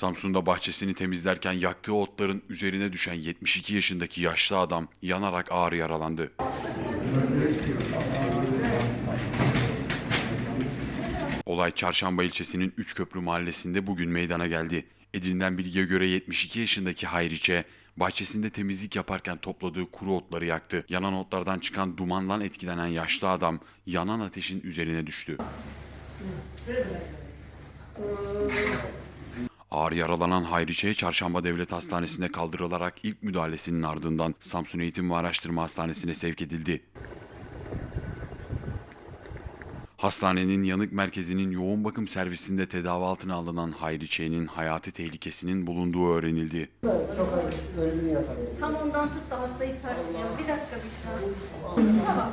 Samsun'da bahçesini temizlerken yaktığı otların üzerine düşen 72 yaşındaki yaşlı adam yanarak ağır yaralandı. Olay Çarşamba ilçesinin Üçköprü mahallesinde bugün meydana geldi. Edinilen bilgiye göre 72 yaşındaki Hayriçe, bahçesinde temizlik yaparken topladığı kuru otları yaktı. Yanan otlardan çıkan dumandan etkilenen yaşlı adam yanan ateşin üzerine düştü. Ağır yaralanan Hayriçe Çarşamba Devlet Hastanesi'ne kaldırılarak ilk müdahalesinin ardından Samsun Eğitim ve Araştırma Hastanesi'ne sevk edildi. Hastanenin yanık merkezinin yoğun bakım servisinde tedavi altına alınan Hayriçe'nin hayati tehlikesinin bulunduğu öğrenildi. Tam ondan tut da hastayı sarsmayalım. Bir dakika bir Tamam.